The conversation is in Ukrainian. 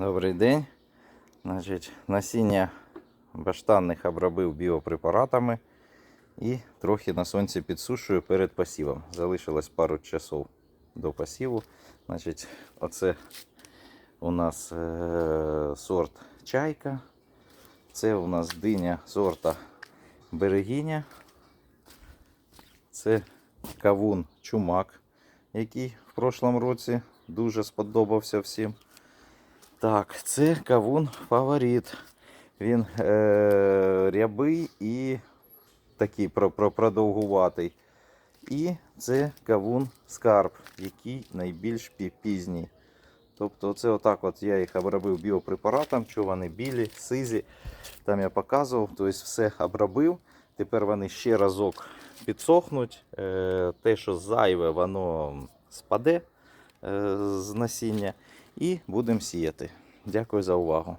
Добрий день. Значить, насіння баштанних обробив біопрепаратами і трохи на сонці підсушую перед посівом. Залишилось пару часов до посіву. Значить, оце у нас е- сорт чайка. Це у нас диня сорта берегиня. Це кавун чумак, який в прошлому році дуже сподобався всім. Так, це кавун фаворит. Він е, рябий і такий про, про, продовгуватий. І це кавун скарб, який найбільш пізній. Тобто, це отак от я їх обробив біопрепаратом, що вони білі, сизі. Там я показував, тобто все обробив. Тепер вони ще разок підсохнуть. Е, те, що зайве, воно спаде е, з насіння. І будемо сіяти. Дякую за увагу.